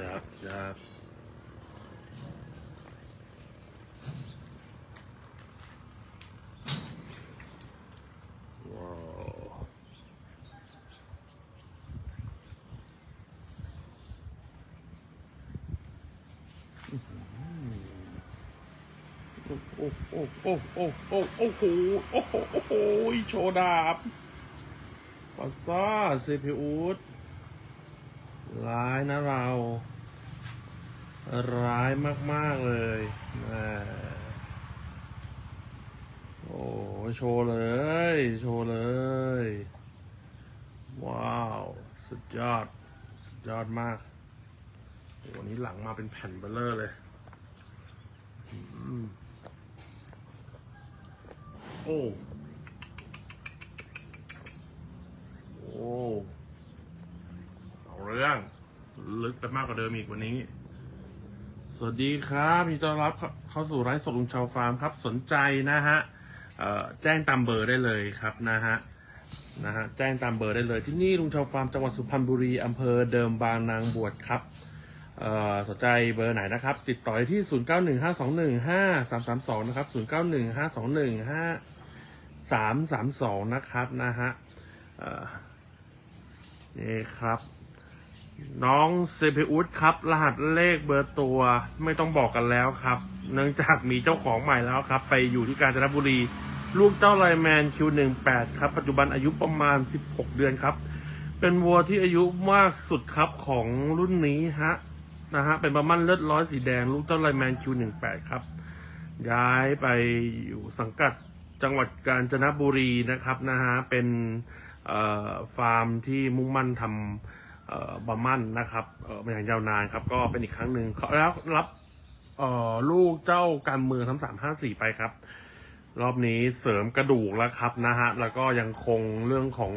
ยับยับว้าวโอ้โอ้โอ้โอ้โอ้โอ้โหโอ้โหโอ้โหโชว์ดาบปัสซ่าเซพิอูดร้ายนะเรา ร้ายมาก ๆ เลยโอ้โชว์เลย โชว์เลย ว้าว สุดยอด สุดยอดมาก วันนี้หลังมาเป็นแผ่นเบลเลอร์เลยโอ้ โอ้ เอาเรื่อง ลึกไปมากกว่าเดิมอีกวันนี้ สวัสดีครับยินดีต้อนรับเข้าเข้าสู่ไร้สดลุงชาวฟาร์มครับ สนใจนะฮะแจ้งตามเบอร์ได้เลยครับนะฮะนะฮะแจ้งตามเบอร์ได้เลยที่นี่ลุงชาวฟาร์มจังหวัดสุพรรณบุรีอำเภอเดิมบางนางบวชครับสนใจเบอร์ไหนนะครับ ติดต่อที่ 0915215332 นะครับ 0915215332 นะครับนะฮะนี่ครับ น้องเซเพอุสครับ รหัสเลขเบอร์ตัวไม่ต้องบอกกันแล้วครับ เนื่องจากมีเจ้าของใหม่แล้วครับ ไปอยู่ที่กาญจนบุรี ลูกเจ้าไลแมน Q18 ครับ ปัจจุบันอายุประมาณ16เดือนครับ เป็นวัวที่อายุมากสุดครับของรุ่นนี้ฮะนะฮะเป็นประมันเลือดร้อยสีแดง ลูกเจ้าไลแมน Q18 ครับ ย้ายไปอยู่สังกัดจังหวัดกาญจนบุรีนะครับนะฮะเป็นฟาร์มที่มุ่งมั่นทำ เออบะมั่นนะครับเออมาอย่างยาวนานครับ ก็เป็นอีกครั้งหนึ่งเขาแล้วรับเออลูกเจ้าการเมืองทั้งสามห้าสี่ไปครับ รอบนี้เสริมกระดูกแล้วครับนะฮะแล้วก็ยังคงเรื่องของ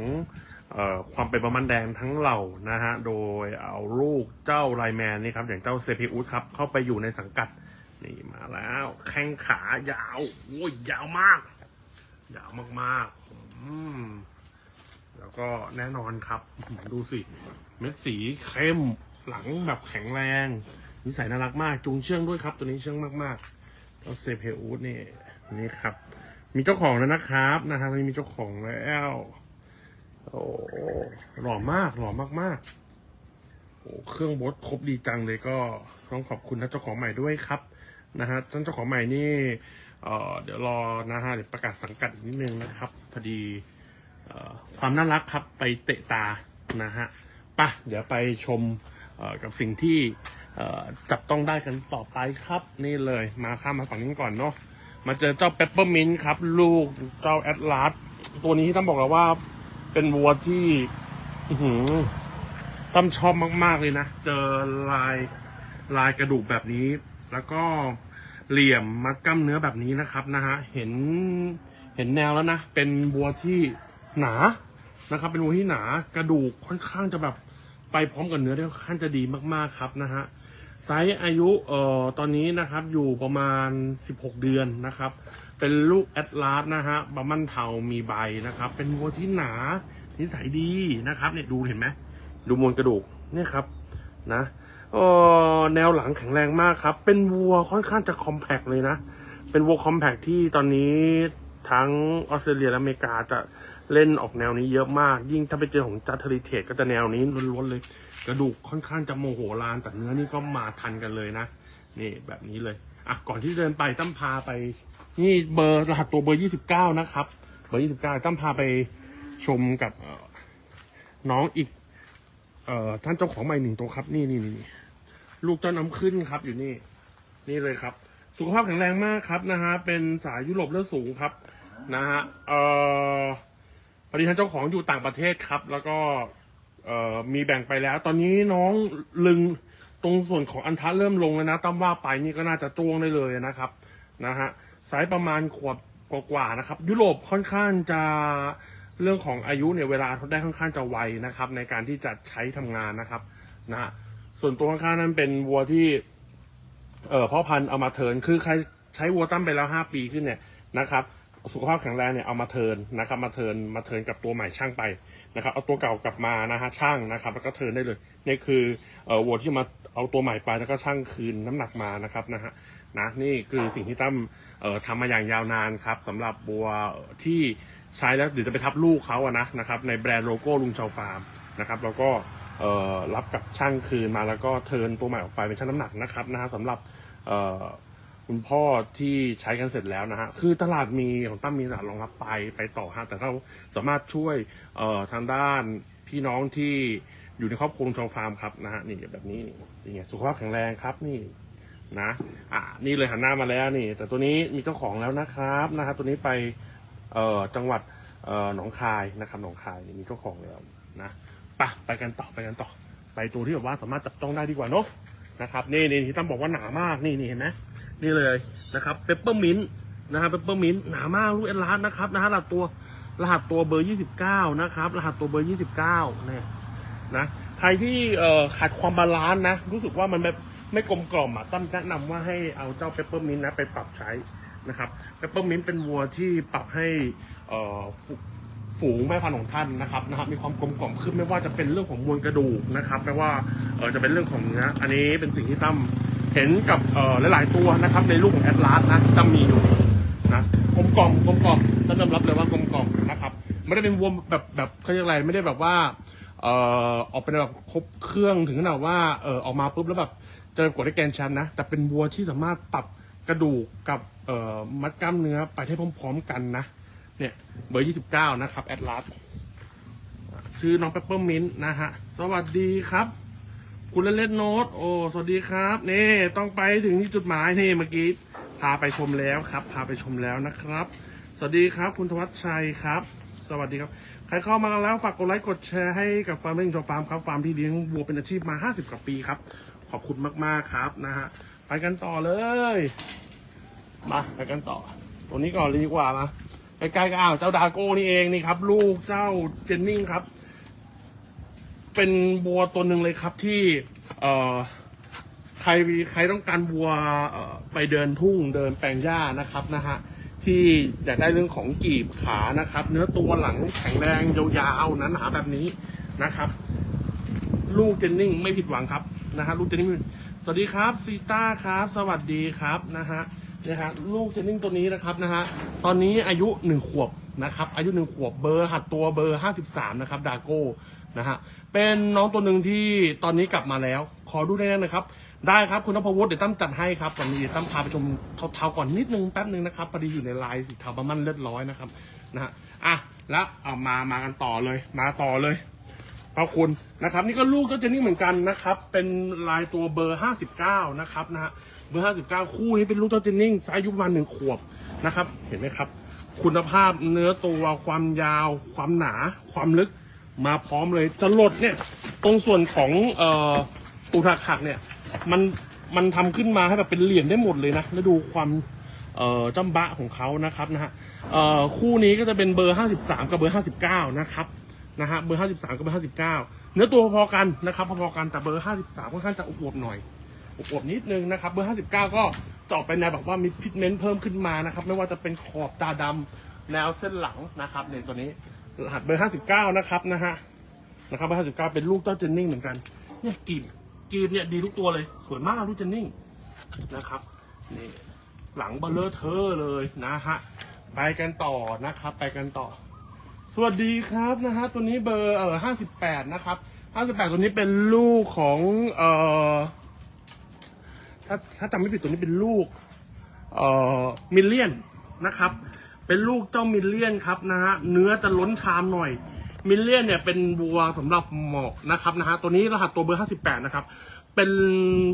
เออความเป็นประมันแดงทั้งเหล่านะฮะ โดยเอาลูกเจ้าไลแมนนี่ครับ อย่างเจ้าเซพิอุสครับ เข้าไปอยู่ในสังกัด นี่มาแล้ว แข้งขายาว โอ้ยยาวมาก ยาวมากๆอืม แล้วก็แน่นอนครับ ดูสิ เม็ดสีเข้มหลังแบบแข็งแรง นิสัยน่ารักมาก จูงเชื่องด้วยครับ ตัวนี้เชื่องมากๆแล้วเซเพอูดนี่นี่ครับ มีเจ้าของแล้วนะครับนะฮะมีเจ้าของแล้วโอ้หล่อมากหล่อมากๆโอ้เครื่องบดครบดีจังเลยก็ต้องขอบคุณท่านเจ้าของใหม่ด้วยครับนะฮะท่านเจ้าของใหม่นี่เออเดี๋ยวรอนะฮะเดี๋ยวประกาศสังกัดอีกนิดนึงนะครับพอดี ความน่ารักครับไปเตะตานะฮะป่ะเดี๋ยวไปชมกับสิ่งที่จับต้องได้กันต่อไปครับ นี่เลยมาข้ามมาฝั่งนี้ก่อนเนาะมาเจอเจ้าเปปเปอร์มินครับ ลูกเจ้าแอตลาสตัวนี้ที่ต้องบอกแล้วว่าเป็นวัวที่อื้อหือตั้มชอบมาก ๆ เลยนะ เจอลายลายกระดูกแบบนี้ แล้วก็เหลี่ยมมัดกล้ามเนื้อแบบนี้นะครับนะฮะเห็นเห็นแนวแล้วนะ เป็นวัวที่ หนานะครับ เป็นวัวที่หนากระดูกค่อนข้างจะแบบไปพร้อมกับเนื้อได้ค่อนข้างจะดีมากๆครับนะฮะไซส์อายุเอ่อตอนนี้นะครับอยู่ประมาณ 16 เดือนนะครับ เป็นลูกแอตลาสนะฮะบะมันเทามีใบนะครับ เป็นวัวที่หนานิสัยดีนะครับเนี่ยดูเห็นไหมดูมวลกระดูกเนี่ยครับนะเอ่อแนวหลังแข็งแรงมากครับ เป็นวัวค่อนข้างจะคอมแพกเลยนะ เป็นวัวคอมแพกที่ตอนนี้ ทั้งออสเตรเลียและอเมริกาจะเล่นออกแนวนี้เยอะมาก ยิ่งถ้าไปเจอของจัตเทอริเทก็จะแนวนี้ล้วนๆเลย กระดูกค่อนข้างจะโมโหลานแต่เนื้อนี่ก็มาทันกันเลยนะ นี่แบบนี้เลยอะก่อนที่เดินไปตั้มพาไป นี่เบอร์รหัสตัวเบอร์ยี่สิบเก้านะครับ เบอร์ยี่สิบเก้าตั้มพาไปชมกับน้องอีก เอ่อท่านเจ้าของใหม่หนึ่งตัวครับ นี่นี่นี่ลูกเจ้าน้ำขึ้นครับอยู่นี่ นี่เลยครับ สุขภาพแข็งแรงมากครับนะฮะเป็นสายยุโรปเลือดสูงครับนะฮะเอ่อพอดีท่านเจ้าของอยู่ต่างประเทศครับ แล้วก็เอ่อมีแบ่งไปแล้ว ตอนนี้น้องลึงตรงส่วนของอันทะเริ่มลงแล้วนะตั้มว่าไปนี่ก็น่าจะจ้วงได้เลยนะครับนะฮะไซส์ประมาณขวบกว่าๆนะครับ ยุโรปค่อนข้างจะเรื่องของอายุเนี่ยเวลาทดได้ค่อนข้างจะไวนะครับ ในการที่จะใช้ทำงานนะครับนะฮะส่วนตัวข้างๆนั้นเป็นวัวที่ เอ่อพ่อพันธุ์เอามาเทิร์นคือใครใช้วัวตั้มไปแล้วห้าปีขึ้นเนี่ยนะครับสุขภาพแข็งแรงเนี่ยเอามาเทิร์นนะครับมาเทิร์นมาเทิร์นกับตัวใหม่ช่างไปนะครับเอาตัวเก่ากลับมานะฮะช่างนะครับแล้วก็เทิร์นได้เลยนี่คือเอ่อวัวที่มาเอาตัวใหม่ไปแล้วก็ช่างคืนน้ำหนักมานะครับนะฮะนะนี่คือสิ่งที่ตั้มเอ่อทำมาอย่างยาวนานครับสำหรับบัวที่ใช้แล้วเดี๋ยวจะไปทับลูกเขาอะนะนะครับในแบรนด์โลโก้ลุงชาวฟาร์มนะครับแล้วก็ รับกับช่างคืนมาแล้วก็เทินตัวใหม่ออกไปเป็นช่างน้ำหนักนะครับนะฮะสำหรับคุณพ่อที่ใช้กันเสร็จแล้วนะฮะ คือตลาดมีของตั้มมีตลาดรองรับไปไปต่อฮะ แต่ถ้าสามารถช่วยทางด้านพี่น้องที่อยู่ในครอบครัวชาวฟาร์มครับนะฮะนี่แบบนี้นี่ไงสุขภาพแข็งแรงครับนี่นะอ่านี่เลยหันหน้ามาแล้วนี่ แต่ตัวนี้มีเจ้าของแล้วนะครับนะฮะตัวนี้ไปเอ่อจังหวัดเอ่อหนองคายนะครับหนองคายมีเจ้าของแล้วนะ ปะไปกันต่อไปกันต่อ ไปตัวที่แบบว่าสามารถจับต้องได้ดีกว่าเนาะนะครับนี่นี่ที่ตั้มบอกว่าหนามากนี่นี่เห็นไหมนี่เลยนะครับเปปเปอร์มินต์นะครับเปปเปอร์มินต์หนามากลูกเอ็นลาสนะครับนะฮะรหัสตัวรหัสตัวเบอร์ 29 นะครับ รหัสตัวเบอร์ 29เนี่ยนะใครที่เอ่อขาดความบาลานซ์นะ รู้สึกว่ามันแบบไม่กลมกล่อมอะตั้มแนะนำว่าให้เอาเจ้าเปปเปอร์มินต์นะไปปรับใช้นะครับเปปเปอร์มินต์เป็นวัวที่ปรับให้เอ่อ ฝูงแม่พันธุ์ของท่านนะครับนะครับมีความกลมกล่อมขึ้นไม่ว่าจะเป็นเรื่องของมวลกระดูกนะครับไม่ว่าเออจะเป็นเรื่องของเนื้ออันนี้เป็นสิ่งที่ตั้มเห็นกับเอ่อหลายๆตัวนะครับในรูปของแอดลาสนะจะมีอยู่นะกลมกล่อมกลมกล่อมต้องยอมรับเลยว่ากลมกล่อมนะครับไม่ได้เป็นวัวแบบแบบเขาเรียกอะไรไม่ได้แบบว่าเอ่อออกเป็นแบบครบเครื่องถึงขนาดว่าเออออกมาปุ๊บแล้วแบบจะกดได้แกนแชมป์นะแต่เป็นวัวที่สามารถปรับกระดูกกับเอ่อมัดกล้ามเนื้อไปให้พร้อม ๆ กันนะ เนี่ยเบอร์29นะครับแอดลาสชื่อน้องเปปเปอร์มินต์นะฮะ สวัสดีครับ คุณเล่นเล่นโน้ต โอ้ สวัสดีครับนี่ต้องไปถึงที่จุดหมายนี่เมื่อกี้พาไปชมแล้วครับ พาไปชมแล้วนะครับ สวัสดีครับ คุณธวัชชัยครับ สวัสดีครับ ใครเข้ามาแล้วฝากกดไลค์กดแชร์ให้กับฟาร์มเล่นชอฟาร์มครับฟาร์มที่เลี้ยงวัวเป็นอาชีพมา 50 กว่าปีครับ ขอบคุณมากๆครับนะฮะไปกันต่อเลยมาไปกันต่อ ตัวนี้ก่อนเลยดีกว่ามา ใกล้ๆก็อ้าวเจ้าดาโก้นี่เองนี่ครับ ลูกเจ้าเจนนิ่งครับ เป็นบัวตัวหนึ่งเลยครับที่ เอ่อใครใครต้องการวัวเอ่อไปเดินทุ่งเดินแปลงหญ้านะครับนะฮะที่อยากได้เรื่องของกีบขานะครับ เนื้อตัวหลังแข็งแรงยาวๆหนาแบบนี้นะครับ ลูกเจนนิ่งไม่ผิดหวังครับนะฮะลูกเจนนิ่งสวัสดีครับซีต้าครับ สวัสดีครับนะฮะ นะฮะลูกเจนนิ่งตัวนี้นะครับนะฮะตอนนี้อายุหนึ่งขวบนะครับอายุหนึ่งขวบเบอร์หัดตัวเบอร์ห้าสิบสามนะครับดาโก้นะฮะเป็นน้องตัวหนึ่งที่ตอนนี้กลับมาแล้ว ขอดูได้ไหมครับ ได้ครับคุณนพวุฒิเดี๋ยวตั้มจัดให้ครับวันนี้ตั้มพาไปชมเทาๆก่อนนิดนึงแป๊บนึงนะครับพอดีอยู่ในลายสีเทาประมันเลือดร้อยนะครับนะฮะอะแล้วเอามามากันต่อเลยมาต่อเลย ขอบคุณนะครับ นี่ก็ลูกเจ้าเจนนี่เหมือนกันนะครับ เป็นลายตัวเบอร์ห้าสิบเก้านะครับนะฮะเบอร์ห้าสิบเก้าคู่นี้เป็นลูกเจ้าเจนนิ่งอายุประมาณหนึ่งขวบนะครับ เห็นไหมครับ คุณภาพเนื้อตัวความยาว ความหนา ความลึกมาพร้อมเลยจะหลดเนี่ย ตรงส่วนของเอ่อตูถักหักเนี่ย มันมันทำขึ้นมาให้แบบเป็นเหลี่ยมได้หมดเลยนะ แล้วดูความเอ่อจำบะของเขานะครับนะฮะเอ่อคู่นี้ก็จะเป็นเบอร์ 53 กับเบอร์ 59 นะครับ นะฮะเบอร์ 53 กับเบอร์ 59 เนื้อตัวพอๆกันนะครับพอๆกันแต่เบอร์ 53 ค่อนข้างจะอวบๆหน่อยอวบๆนิดนึงนะครับเบอร์ 59 ก็จะออกไปแนวแบบว่ามีพิกเมนต์เพิ่มขึ้นมานะครับไม่ว่าจะเป็นขอบตาดำแนวเส้นหลังนะครับเนี่ยตัวนี้รหัสเบอร์ 59 นะครับนะฮะนะครับเบอร์ 59 เป็นลูกเจ้าเจนนิ่งเหมือนกันเนี่ยกรีบกรีบเนี่ยดีทุกตัวเลยสวยมากลูกเจนนิ่งนะครับนี่หลังเบลเลอร์เทอร์เลยนะฮะไปกันต่อนะครับ ไปกันต่อ สวัสดีครับนะฮะตัวนี้เบอร์เอ่อห้าสิบแปดนะครับห้าสิบแปดตัวนี้เป็นลูกของเอ่อถ้าถ้าจำไม่ผิดตัวนี้เป็นลูกเอ่อมิลเลียนนะครับ เป็นลูกเจ้ามิลเลียนครับนะฮะเนื้อจะล้นชามหน่อย มิลเลียนเนี่ยเป็นวัวสำหรับหมาะนะครับนะฮะตัวนี้รหัสตัวเบอร์ห้าสิบแปดนะครับเป็น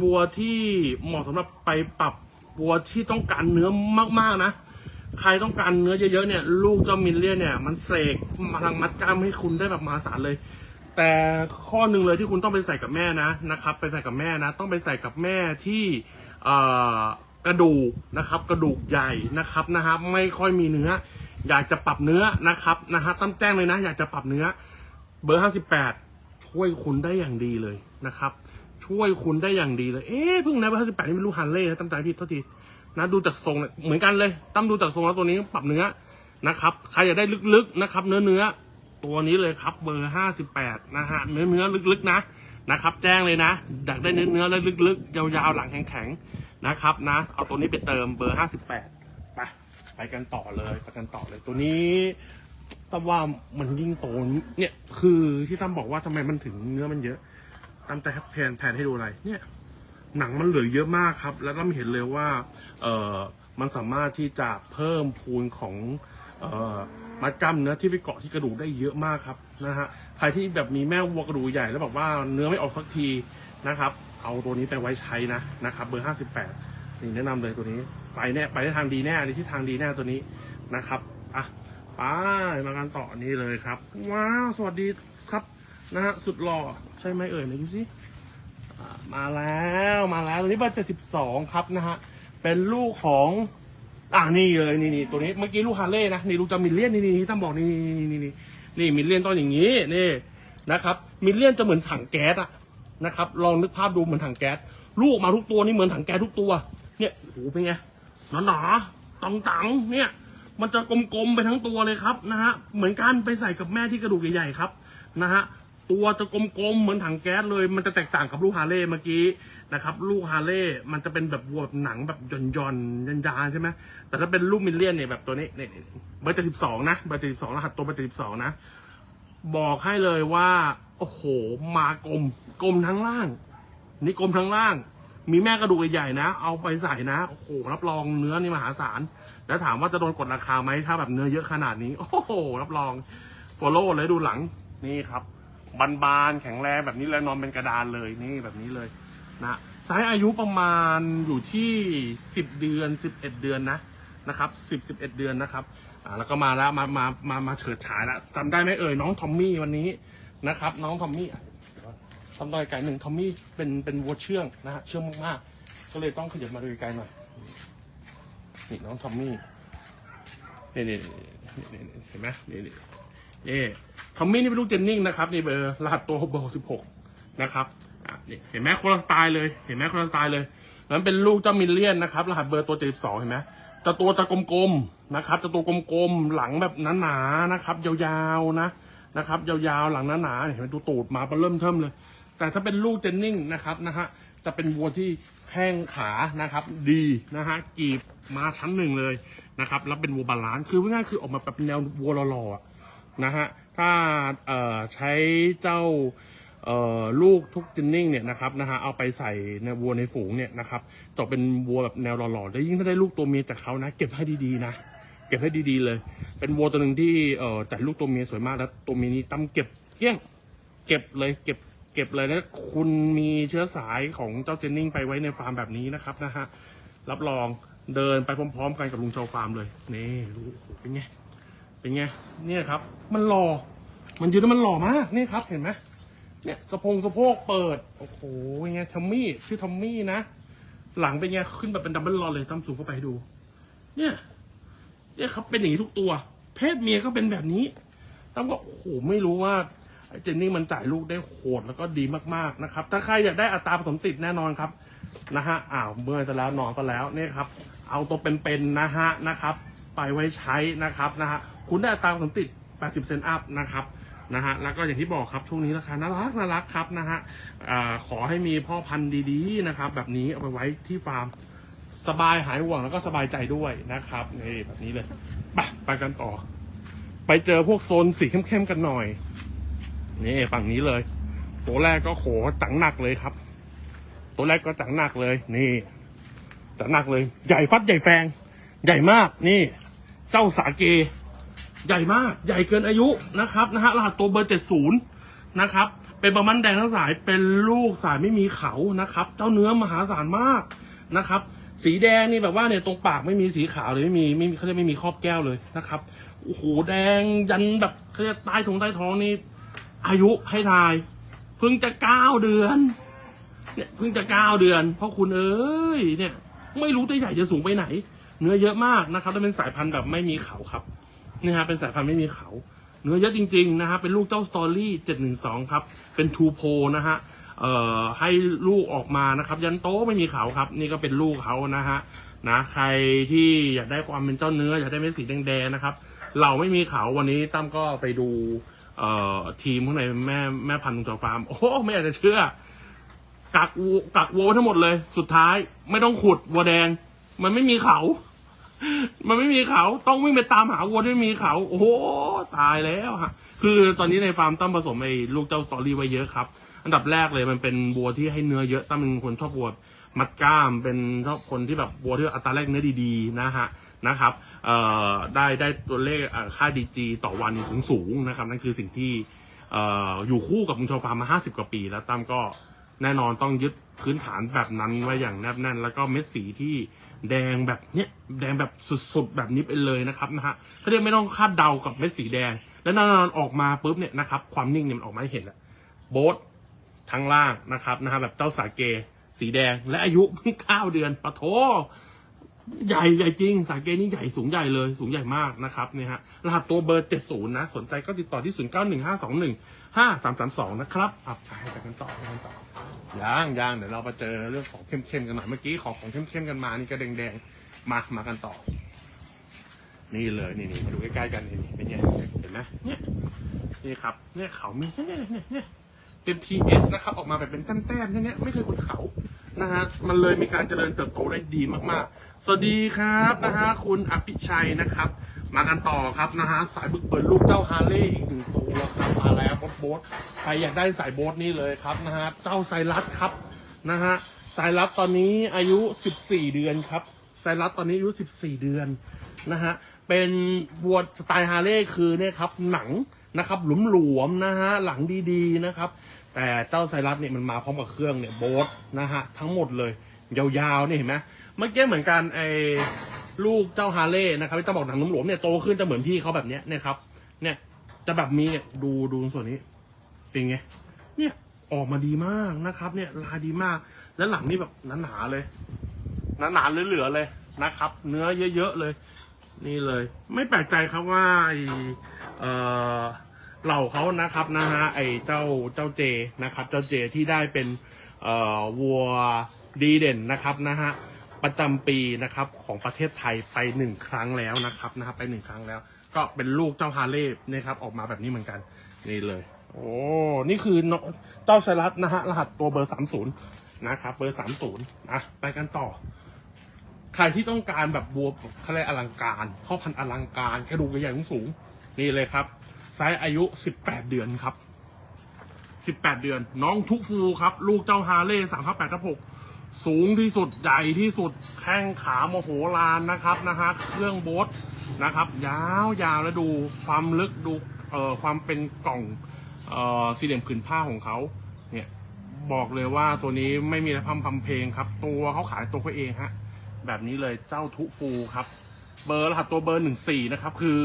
วัวที่เหมาะสำหรับไปปรับวัวที่ต้องการเนื้อมากๆนะ ใครต้องการเนื้อเยอะๆเนี่ย ลูกเจ้ามิลเลียนเนี่ย มันเสกพลังมัดกล้ามให้คุณได้แบบมหาศาลเลย แต่ข้อหนึ่งเลยที่คุณต้องไปใส่กับแม่นะนะครับ ไปใส่กับแม่นะ ต้องไปใส่กับแม่ที่กระดูกนะครับ กระดูกใหญ่นะครับนะฮะไม่ค่อยมีเนื้อ อยากจะปรับเนื้อนะครับนะฮะตั้มแจ้งเลยนะ อยากจะปรับเนื้อ เบอร์ห้าสิบแปดช่วยคุณได้อย่างดีเลยนะครับ ช่วยคุณได้อย่างดีเลย เอ๊ะเพิ่งนะเบอร์ห้าสิบแปดนี่เป็นลูกฮันเล่นะตั้มใจผิดโทษที นะดูจากทรงเนี่ยเหมือนกันเลยตั้มดูจากทรงแล้วตัวนี้ปรับเนื้อนะครับใครอยากได้ลึกๆนะครับ เนื้อเนื้อตัวนี้เลยครับเบอร์ห้าสิบแปดนะฮะเนื้อเนื้อลึกๆนะนะครับ แจ้งเลยนะอยากได้เนื้อเนื้อแล้วลึกๆยาวๆหลังแข็งๆนะครับนะเอาตัวนี้ไปเติมเบอร์ห้าสิบแปดไปไปกันต่อเลยไปกันต่อเลยตัวนี้ตั้มว่ามันยิ่งโตเนี่ยคือที่ตั้มบอกว่าทำไมมันถึงเนื้อมันเยอะตั้มจะแผนแผนให้ดูอะไรเนี่ย หนังมันเหลือเยอะมากครับ แล้วก็เห็นเลยว่าเออมันสามารถที่จะเพิ่มพูนของเออมัดกล้ามเนื้อที่ไปเกาะที่กระดูกได้เยอะมากครับนะฮะใครที่แบบมีแม่วัวกระดูกใหญ่แล้วแบบว่าเนื้อไม่ออกสักทีนะครับ เอาตัวนี้ไปไว้ใช้นะนะครับ เบอร์ห้าสิบแปดนี่แนะนำเลยตัวนี้ ไปแน่ไปในทางดีแน่ในที่ทางดีแน่ตัวนี้นะครับอะไปมากันต่อนี้เลยครับ ว้าว สวัสดีครับนะฮะสุดหล่อใช่ไหมเอ่ยไหนดูสิ มาแล้วมาแล้วตัวนี้เบอร์เจ็ดสิบสองครับนะฮะเป็นลูกของอ่านี่เลยนี่นี่ตัวนี้เมื่อกี้ลูกฮาร์เลย์นะนี่ลูกจะมิลเลียนนี่นี่ต้องบอกนี่นี่นี่นี่นี่มิลเลียนต้องอย่างนี้นี่นะครับมิลเลียนจะเหมือนถังแก๊สอะนะครับลองนึกภาพดูเหมือนถังแก๊สลูกมาทุกตัวนี่เหมือนถังแก๊สทุกตัว เนี่ยโอ้โหเป็นไงหนาหนาๆตังตังๆเนี่ย มันจะกลมๆไปทั้งตัวเลยครับนะฮะเหมือนกันไปใส่กับแม่ที่กระดูกใหญ่ๆครับนะฮะ ตัวจะกลมๆเหมือนถังแก๊สเลย มันจะแตกต่างกับลูกฮาเลย์เมื่อกี้นะครับ ลูกฮาเลย์มันจะเป็นแบบวัวแบบหนังแบบหย่อนๆยันยานๆใช่ไหมแต่ถ้าเป็นลูกมิลเลียนเนี่ยแบบตัวนี้เนี่ยเบอร์เจ็ดสิบสองนะเบอร์เจ็ดสิบสองรหัสตัวเบอร์เจ็ดสิบสองนะ บอกให้เลยว่า โอ้โห มากลมกลมทั้งล่าง นี่กลมทั้งล่าง มีแม่กระดูกใหญ่ๆนะ เอาไปใส่นะโอ้โหรับรองเนื้อนี่มหาศาลแล้วถามว่าจะโดนกดราคาไหมถ้าแบบเนื้อเยอะขนาดนี้ โอ้โหรับรองโฟโล่เลยดูหลังนี่ครับ บานๆแข็งแรงแบบนี้แล้วนอนเป็นกระดานเลยนี่แบบนี้เลยนะไซส์อายุประมาณอยู่ที่สิบเดือนสิบเอ็ดเดือนนะนะครับสิบสิบเอ็ดเดือนนะครับอ่าแล้วก็มาแล้วมามามามาเฉิดฉายแล้วจำได้ไหมเอ่ยน้องทอมมี่วันนี้นะครับ น้องทอมมี่ทำดอยไก่หนึ่งทอมมี่เป็นเป็นวัวเชื่องนะฮะเชื่องมากๆก็เลยต้องขยับมาดูไกลหน่อยนี่น้องทอมมี่นี่นี่นี่นี่เห็นไหมนี่นี่ นี่ทอมมี่นี่เป็นลูกเจนนิงนะครับนี่เบอร์รหัสตัวเบอร์สิบหกนะครับอะนี่เห็นไหมคนละสไตล์เลยเห็นไหมคนละสไตล์เลยนั้นเป็นลูกเจ้ามิลเลียนนะครับ รหัสเบอร์ตัวเจ็ดสองเห็นไหมจะตัวจะกลมๆนะครับจะตัวกลมๆหลังแบบหนาๆนะครับ ยาวๆนะนะครับ ยาวๆหลังหนาๆเห็นไหมดูตูดมาเริ่มเทิมเลย แต่ถ้าเป็นลูกเจนนิงนะครับนะฮะจะเป็นวัวที่แข้งขานะครับ ดีนะฮะกีบมาชั้นหนึ่งเลยนะครับแล้วเป็นวัวบาลานซ์คือง่ายๆคือออกมาแบบแนววัวหล่อๆอะ นะฮะ ถ้าใช้เจ้าลูกทุกเจนนิ่งเนี่ยนะครับนะฮะเอาไปใส่ในวัวในฝูงเนี่ยนะครับจะเป็นวัวแบบแนวหล่อๆแล้วยิ่งถ้าได้ลูกตัวเมียจากเขานะ เก็บให้ดีๆนะเก็บให้ดีๆเลย เป็นวัวตัวหนึ่งที่เอ่อจ่ายลูกตัวเมียสวยมากแล้วตัวเมียนี้ตั้มเก็บเกี้ยงเก็บเลยเก็บเก็บเลยนะคุณมีเชื้อสายของเจ้าเจนนิ่งไปไว้ในฟาร์มแบบนี้นะครับนะฮะรับรองเดินไปพร้อม ๆ กันกับลุงโชว์ฟาร์มเลยนี่รู้เป็นไง เป็นไง เนี่ยครับ มันหล่อ มันยืนแล้วมันหล่อมากนี่ครับ เห็นไหมเนี่ยสะโพงสะโพกเปิด โอ้โหเป็นไงทอมมี่ชื่อทอมมี่นะ หลังเป็นไงขึ้นแบบเป็นดับเบิลรอเลยตั้มสูงเข้าไปให้ดู เนี่ย เนี่ยครับเป็นอย่างนี้ทุกตัว เพศเมียก็เป็นแบบนี้ตั้มก็โอ้โหไม่รู้ว่าไอ้เจนนี่มันจ่ายลูกได้โหดแล้วก็ดีมากๆนะครับ ถ้าใครอยากได้อัตราผสมติดแน่นอนครับนะฮะอ้าวเมื่อยซะแล้วนอนก็แล้วเนี่ยครับ เอาตัวเป็นๆนะฮะนะครับ ไปไว้ใช้นะครับนะฮะ คุณได้ตาผสมติด 80เซนต์อัพนะครับนะฮะแล้วก็อย่างที่บอกครับช่วงนี้ราคาน่ารักน่ารักครับนะฮะขอให้มีพ่อพันธุ์ดีๆนะครับแบบนี้เอาไปไว้ที่ฟาร์มสบายหายห่วงแล้วก็สบายใจด้วยนะครับนี่แบบนี้เลยไปไปกันต่อ ไปเจอพวกโซนสีเข้มๆกันหน่อยนี่ฝั่งนี้เลย ตัวแรกก็โขจังหนักเลยครับ ตัวแรกก็จังหนักเลย นี่จังหนักเลย ใหญ่ฟัดใหญ่แฟง ใหญ่มากนี่ เจ้าสาเก ใหญ่มากใหญ่เกินอายุนะครับนะฮะรหัสตัวเบอร์เจ็ดศูนย์นะครับ เป็นประมันแดงทั้งสายเป็นลูกสายไม่มีเขานะครับ เจ้าเนื้อมหาศาลมากนะครับ สีแดงนี่แบบว่าเนี่ยตรงปากไม่มีสีขาวเลยไม่มีไม่มีเขาเรียกไม่มีครอบแก้วเลยนะครับโอ้โหแดงยันแบบเขาเรียกใต้ทงใต้ท้องนี่อายุให้ทาย เพิ่งจะเก้าเดือนเนี่ยเพิ่งจะเก้าเดือนเพราะคุณเอ้ยเนี่ย ไม่รู้จะใหญ่จะสูงไปไหน เนื้อเยอะมากนะครับแล้วเป็นสายพันธุ์แบบไม่มีเขาครับ นี่ฮะเป็นสายพันธุ์ไม่มีเขา เนื้อเยอะจริงๆนะฮะเป็นลูกเจ้าสตอรี่เจ็ดหนึ่งสองครับ เป็นทูโพนะฮะเอ่อให้ลูกออกมานะครับ ยันโตไม่มีเขาครับ นี่ก็เป็นลูกเขานะฮะนะใครที่อยากได้ความเป็นเจ้าเนื้อ อยากได้เม็ดสีแดงๆนะครับ เราไม่มีเขาวันนี้ตั้มก็ไปดูเอ่อทีมข้างในแม่แม่พันธุ์ลุงจอฟาร์มโอ้โหไม่อยากจะเชื่อกักวัวกักวัวไว้ทั้งหมดเลย สุดท้ายไม่ต้องขุดวัวแดง มันไม่มีเขา มันไม่มีเขาต้องวิ่งไปตามหาวัวที่ไม่มีเขา โอ้โหตายแล้วฮะคือตอนนี้ในฟาร์มตั้มผสมไอ้ลูกเจ้าสตอรี่ไว้เยอะครับ อันดับแรกเลยมันเป็นวัวที่ให้เนื้อเยอะตั้มเป็นคนชอบวัวมัดกล้ามเป็นชอบคนที่แบบวัวที่อัตราแรกเนื้อดีๆนะฮะนะครับเอ่อได้ได้ตัวเลขค่าดีจีต่อวันสูงสูงๆนะครับ นั่นคือสิ่งที่เอ่ออยู่คู่กับมุงชอฟาร์มมา 50 กว่าปี แล้วตั้มก็แน่นอนต้องยึดพื้นฐานแบบนั้นไว้อย่างแนบแน่น แล้วก็เม็ดสีที่ แดงแบบเนี้ยแดงแบบสุดๆแบบนี้ไปเลยนะครับนะฮะเขาเรียกไม่ต้องคาดเดากับเม็ดสีแดง แล้วน่นอนออกมาปุ๊บเนี่ยนะครับความนิ่งเนี่ยมันออกมาให้เห็นแล้วโบ๊ททั้งล่างนะครับนะฮะแบบเจ้าสาเกสีแดง และอายุเพิ่งเก้าเดือนปะโถใหญ่ใหญ่จริง สาเกนี่ใหญ่สูงใหญ่เลยสูงใหญ่มากนะครับเนี่ยฮะรหัสตัวเบอร์ 70 นะ สนใจก็ติดต่อที่ 0915215332นะครับอะไปกันต่อไปกันต่อย่างย่างเดี๋ยวเรามาเจอเรื่องของเข้มๆกันหน่อยเมื่อกี้ของของเข้มๆกันมานี่ก็แดงๆมามากันต่อ นี่เลยนี่นี่มาดูใกล้ๆกันนี่นี่เป็นไงเห็นไหมเนี่ยนี่ครับเนี่ยเขามีเนี่ยเนี่ยเนี่ยเป็น PS นะครับออกมาแบบเป็นแต้มๆเนี่ยไม่เคยขุดเขานะฮะมันเลยมีการเจริญเติบโตได้ดีมากๆ สวัสดีครับนะฮะคุณอภิชัยนะครับ มากันต่อครับนะฮะสายบึกเบิร์ลูกเจ้าฮาร์เลย์อีกหนึ่งตัวครับมาแล้วโบ๊ทโบ๊ทใครอยากได้สายโบ๊ทนี่เลยครับนะฮะเจ้าไซรัสครับนะฮะไซรัสตอนนี้อายุ 14 เดือนครับไซรัสตอนนี้อายุ 14 เดือนนะฮะเป็นวัวสไตล์ฮาร์เลย์คือเนี่ยครับหนังนะครับหลวมๆนะฮะหลังดีๆนะครับ แต่เจ้าไซรัสเนี่ยมันมาพร้อมกับเครื่องเนี่ยโบ๊ทนะฮะทั้งหมดเลยยาวๆนี่เห็นไหมเมื่อกี้เหมือนกันไอ ลูกเจ้าฮาเลย์นะครับที่ต้องบอกหนังหลวมเนี่ยโตขึ้นจะเหมือนพี่เขาแบบเนี้ยนี่ยครับ เนี่ยจะแบบมีเนี่ยดูดูส่วนนี้เป็นไงเนี่ยออกมาดีมากนะครับ เนี่ยลายดีมาก แล้วหลังนี่แบบหนาๆเลยหนาๆเหลือๆเลยนะครับ เนื้อเยอะๆเลย นี่เลย ไม่แปลกใจครับว่าไอเอ่อเหล่าเขานะครับนะฮะไอเจ้าเจ้าเจนะครับ เจ้าเจที่ได้เป็นเอ่อวัวดีเด่นนะครับนะฮะ ประจำปีนะครับของประเทศไทยไปหนึ่งครั้งแล้วนะครับนะครับไปหนึ่งครั้งแล้ว ก็เป็นลูกเจ้าฮาร์เลย์นะครับออกมาแบบนี้เหมือนกันนี่เลย โอ้นี่คือน้องเจ้าไซรัสนะฮะรหัสตัวเบอร์สามศูนย์นะครับเบอร์สามศูนย์นะไปกันต่อ ใครที่ต้องการแบบบัวเขาเรียกอลังการพ่อพันธุ์อลังการกระดูกใหญ่สูงนี่เลยครับไซส์อายุ18เดือนครับ18เดือน น้องทุกฟูครับ ลูกเจ้าฮาร์เลย์3 8 6 สูงที่สุดใหญ่ที่สุดแข้งขาโมโหลานนะครับนะฮะเครื่องโบ๊ทนะครับ ยาวๆแล้วดูความลึกดูเอ่อความเป็นกล่องเอ่อสี่เหลี่ยมผืนผ้าของเขาเนี่ยบอกเลยว่าตัวนี้ไม่มีอะไรพัมพัมเพลงครับ ตัวเขาขายตัวเขาเองฮะแบบนี้เลยเจ้าทุฟูครับ เบอร์รหัสตัวเบอร์หนึ่งสี่นะครับ คือ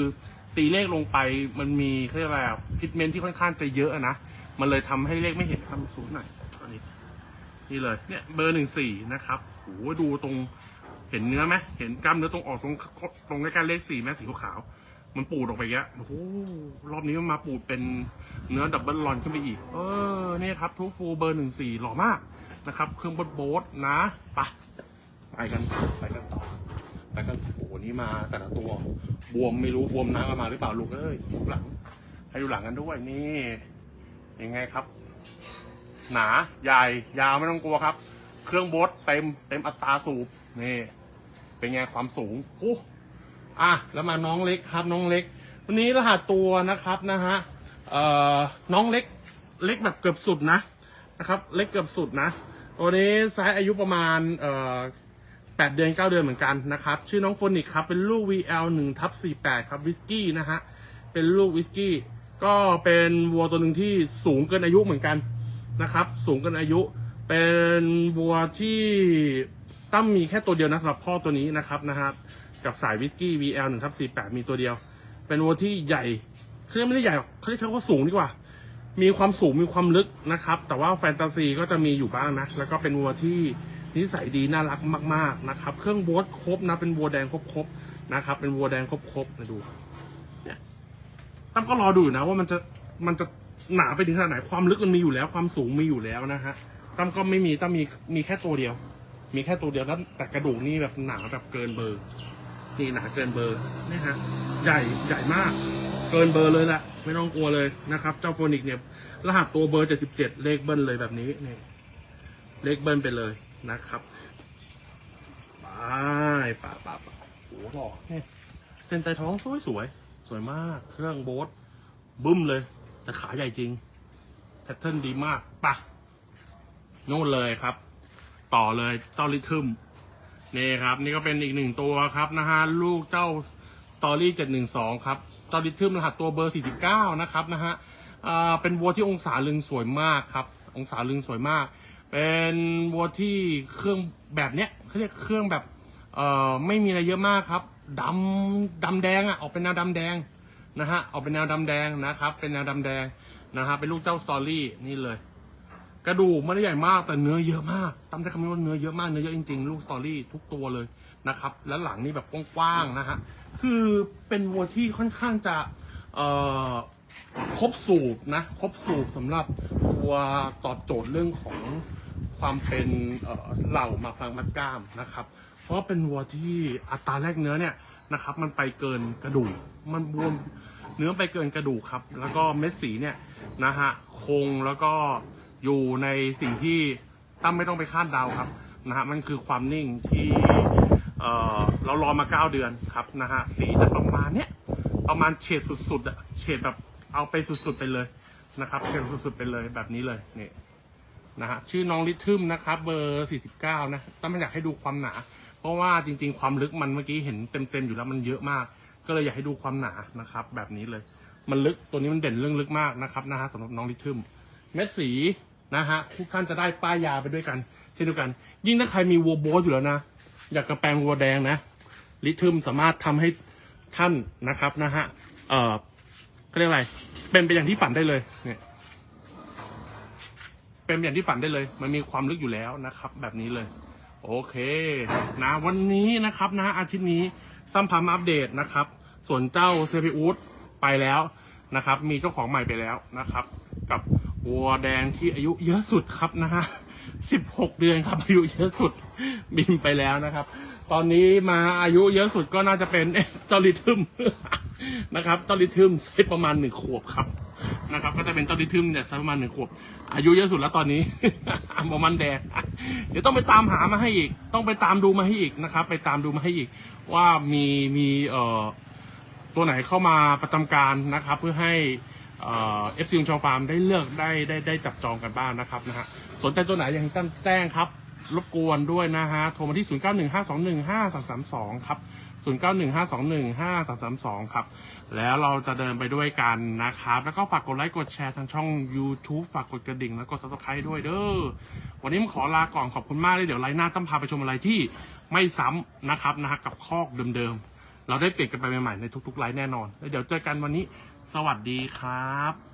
ตีเลขลงไปมันมีเขาเรียกอะไรพิทเมนที่ค่อนข้างจะเยอะอะนะ มันเลยทำให้เลขไม่เห็นทำศูนย์หน่อยอันนี้ นี่เลยเนี่ยเบอร์หนึ่งสี่นะครับโหดูตรงเห็นเนื้อไหมเห็นกล้ามเนื้อตรงออกตรงตรงใกล้ๆเลขสี่ไหมสีขาวๆมันปูดออกไปเยอะโอ้โหรอบนี้มันมาปูดเป็นเนื้อดับเบิลลอนขึ้นไปอีก เออเนี่ยครับทุฟูเบอร์หนึ่งสี่หล่อมากนะครับ เครื่องบดโบ๊ทนะไปะไปกันไปกันต่อไปกันโอ้โหนี่มาแต่ละตัวบวมไม่รู้บวมน้ำมาหรือเปล่าลูกเอ้ยดูหลัง ให้ดูหลังกันด้วยนี่ยังไงครับ หนาใหญ่ยาวไม่ต้องกลัวครับ เครื่องบดเต็มเต็มอัตราสูบนี่เป็นไงความสูงโอ้อะแล้วมาน้องเล็กครับน้องเล็ก วันนี้รหัสตัวนะครับนะฮะเอ่อน้องเล็กเล็กแบบเกือบสุดนะนะครับ เล็กเกือบสุดนะตัวนี้ไซส์อายุประมาณเอ่อแปดเดือนเก้าเดือนเหมือนกันนะครับ ชื่อน้องโฟนิกครับเป็นลูก VL หนึ่งทับสี่แปดครับวิสกี้นะฮะเป็นลูกวิสกี้ก็เป็นวัวตัวหนึ่งที่สูงเกินอายุเหมือนกัน นะครับ สูงเกินอายุ เป็นวัวที่ตั้มมีแค่ตัวเดียวนะสำหรับพ่อตัวนี้นะครับนะฮะกับสายวิสกี้ VL หนึ่งทับสี่แปดมีตัวเดียว เป็นวัวที่ใหญ่เขาเรียกไม่ได้ใหญ่หรอกเขาเรียกว่าสูงดีกว่า มีความสูงมีความลึกนะครับ แต่ว่าแฟนตาซีก็จะมีอยู่บ้างนะ แล้วก็เป็นวัวที่นิสัยดีน่ารักมากๆนะครับ เครื่องโบสครบนะ เป็นวัวแดงครบๆนะครับ เป็นวัวแดงครบๆนะดู เนี่ยตั้มก็รอดูนะว่ามันจะมันจะ หนาไปถึงขนาดไหนความลึกมันมีอยู่แล้วความสูงมีอยู่แล้วนะฮะตั้มก็ไม่มีตั้มมีมีแค่ตัวเดียว มีแค่ตัวเดียวแล้วแต่กระดูกนี่แบบหนาแบบเกินเบอร์ นี่หนาเกินเบอร์นี่ฮะใหญ่ใหญ่มาก เกินเบอร์เลยแหละไม่ต้องกลัวเลยนะครับ เจ้าโฟนิกเนี่ย รหัสตัวเบอร์77เจ็ดเลขเบิ้ลเลยแบบนี้นี่เลขเบิ้ลไปเลยนะครับไปป่าป่าป่าโอ้โหล่อเนี่เส้นไตท้องสวยสวยสวยมาก เครื่องโบ๊ทบึ้มเลย แต่ขาใหญ่จริง แพทเทิร์นดีมากปะนู่นเลยครับ ต่อเลยเจ้าลิทึมนี่ครับ นี่ก็เป็นอีกหนึ่งตัวครับนะฮะลูกเจ้าสตอรี่เจ็ดหนึ่งสองครับเจ้าลิทึมรหัสตัวเบอร์สี่สิบเก้านะครับนะฮะเป็นวัวที่องศาลึงสวยมากครับ องศาลึงสวยมาก เป็นวัวที่เครื่องแบบเนี้ยเขาเรียกเครื่องแบบเอ่อไม่มีอะไรเยอะมากครับดำดำแดงอะออกเป็นแนวดำแดง นะฮะออกเป็นแนวดำแดงนะครับ เป็นแนวดำแดงนะฮะเป็นลูกเจ้าสตอรี่นี่เลย กระดูกไม่ได้ใหญ่มากแต่เนื้อเยอะมากตั้มได้คำนี้ว่าเนื้อเยอะมากเนื้อเยอะจริงๆ ลูกสตอรี่ทุกตัวเลยนะครับ แล้วหลังนี่แบบกว้างๆนะฮะคือเป็นวัวที่ค่อนข้างจะเอ่อครบสูตรนะครบสูตรสำหรับวัวตอบโจทย์เรื่องของความเป็นเอ่อเหล่ามาฟังมัดกล้ามนะครับ เพราะเป็นวัวที่อัตราแรกเนื้อเนี่ย นะครับ มันไปเกินกระดูก มันบวมเนื้อไปเกินกระดูกครับ แล้วก็เม็ดสีเนี่ยนะฮะคงแล้วก็อยู่ในสิ่งที่ตั้มไม่ต้องไปคาดเดาครับนะฮะมันคือความนิ่งที่เออเรารอมาเก้าเดือนครับนะฮะสีจะประมาณเนี้ยประมาณเฉดสุดๆอะเฉดแบบเอาไปสุดๆไปเลยนะครับเฉดสุดๆไปเลยแบบนี้เลยนี่นะฮะชื่อน้องลิทึมนะครับ เบอร์ 49 นะตั้มไม่อยากให้ดูความหนา เพราะว่าจริง ๆ ความลึกมันเมื่อกี้เห็นเต็มๆอยู่แล้วมันเยอะมาก ก็เลยอยากให้ดูความหนานะครับ แบบนี้เลย มันลึกตัวนี้มันเด่นเรื่องลึกมากนะครับนะฮะสำหรับน้องลิทึมเม็ดสีนะฮะทุกท่านจะได้ป้ายยาไปด้วยกัน เช่นเดียวกัน ยิ่งถ้าใครมีวัวโบสอยู่แล้วนะ อยากกระแปลงวัวแดงนะลิทึมสามารถทำให้ท่านนะครับนะฮะเอ่อเขาเรียกอะไร เป็นไปอย่างที่ฝันได้เลยเนี่ยเป็นไปอย่างที่ฝันได้เลย มันมีความลึกอยู่แล้วนะครับ แบบนี้เลย โอเคนะวันนี้นะครับนะอาทิตย์นี้ตั้มพามอัปเดตนะครับ ส่วนเจ้าเซฟิอูดไปแล้วนะครับ มีเจ้าของใหม่ไปแล้วนะครับ กับวัวแดงที่อายุเยอะสุดครับนะฮะสิบหกเดือนครับอายุเยอะสุดบินไปแล้วนะครับ ตอนนี้มาอายุเยอะสุดก็น่าจะเป็นเอ๊ะเจ้าลิทึมนะครับเจ้าลิทึมใช้ประมาณหนึ่งขวบครับนะครับ ก็จะเป็นเจ้าลิทึมเนี่ยใช้ประมาณหนึ่งขวบ อายุเยอะสุดแล้วตอนนี้โมมันแดงเดี๋ยวต้องไปตามหามาให้อีก ต้องไปตามดูมาให้อีกนะครับ ไปตามดูมาให้อีก ว่ามีมีเอ่อตัวไหนเข้ามาประจำการนะครับ เพื่อให้เอฟซีของชาวฟาร์มได้เลือกได้ได้ได้จับจองกันบ้างนะครับนะฮะสนใจตัวไหนยังแจ้งครับ รบกวนด้วยนะฮะ โทรมาที่ 0915215332 ครับ 0915215332 ครับ แล้วเราจะเดินไปด้วยกันนะครับ แล้วก็ฝากกดไลค์ กดแชร์ทางช่อง YouTube ฝากกดกระดิ่ง แล้วกด subscribe ด้วยเด้อ วันนี้ผมขอลาก่อนขอบคุณมากเลย เดี๋ยวไลน์หน้าตั้มพาไปชมอะไรที่ไม่ซ้ำนะครับนะฮะกับคอกเดิมๆ เราได้เปลี่ยนกันไปใหม่ๆในทุกๆไลฟ์แน่นอน แล้วเดี๋ยวเจอกันวันนี้ สวัสดีครับ